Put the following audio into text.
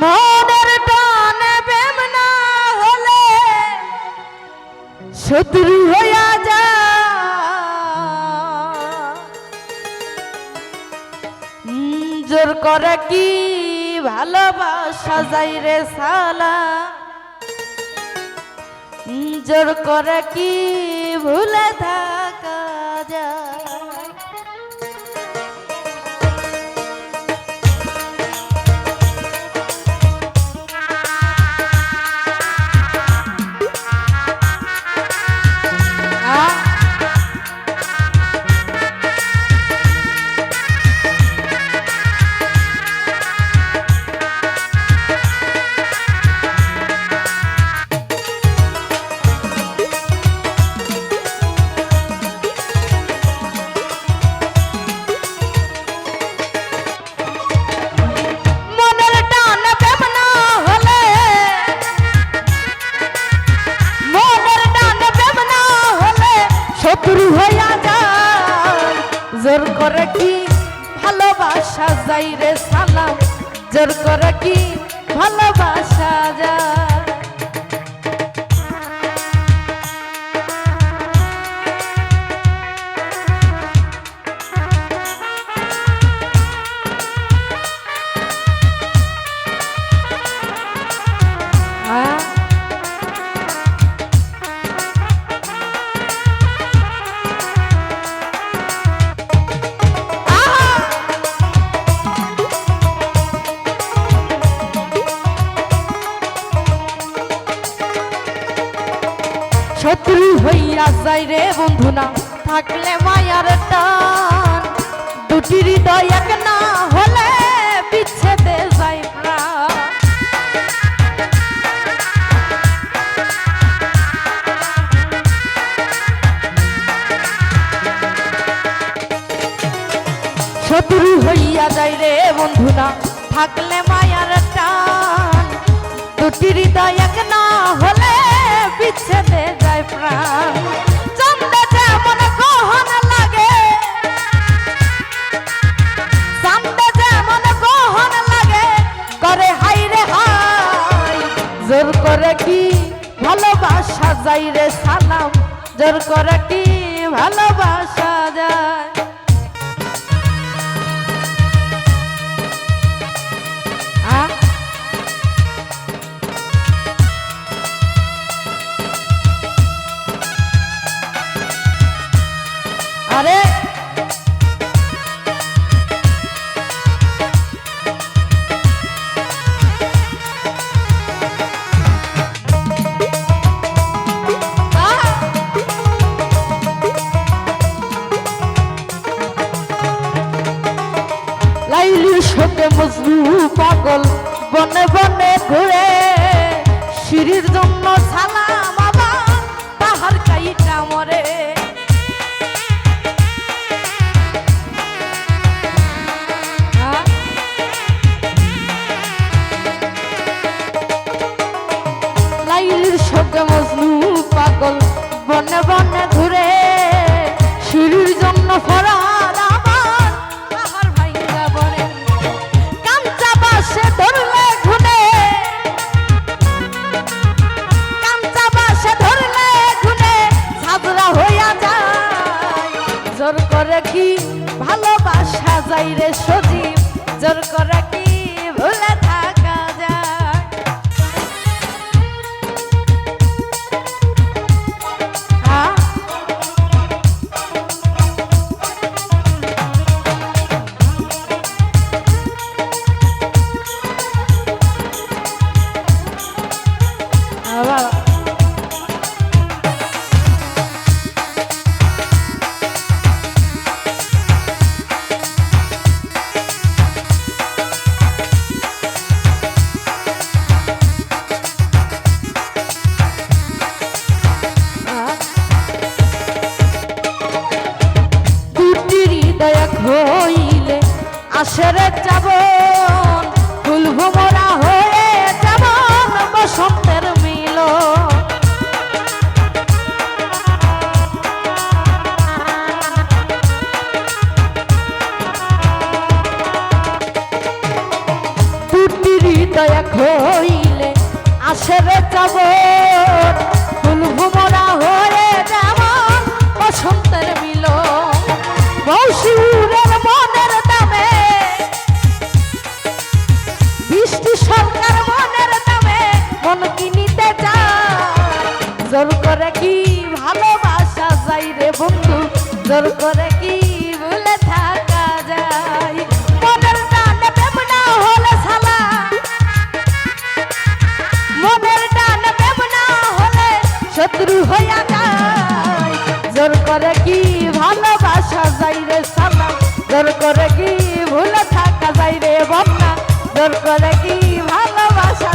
মনের টানে প্রেম না হলে শত্রু হইয়া যা। জোর করে কি ভালোবাসা যাই রে সালা? জোর করে কি ভুলে থাকা যায়? হইয়া যায়। জোর করে কি ভালোবাসা যাই রে সালাম জোর করে কি ভালোবাসা যায়? হইয়া যাই রে বন্ধু না থাকলে মায়ার টান। দুটি হৃদয় এক না হলে বিচ্ছেদে যাই শত্রু হইয়া যাই রে বন্ধু না থাকলে মায়ার টান। দুটি হৃদয় এক না হলে বিচ্ছেদে যায় প্রাণ। হাই রে জোর করে ভালোবাসা যাই রে সালাম? জোর করে কি ভালোবাসা যায়? আরে যাই রে সজীব জোর করা কি আসরে যাব ফুল ভোমরা হয়ে যেমন বসন্তের মিল দুটি হৃদয় হইলে আসরে যাব। করে কি ভালোবাসা যাই রে বন্ধু? জোর করে কি ভুলে থাকা যায়? প্রেম না হলে শত্রু হইয়া যায়। জোর করে কি ভালোবাসা যাই রে সালা জোর করে কি ভুলে থাকা যাই রে বন্যা? জোর করে কি ভালোবাসা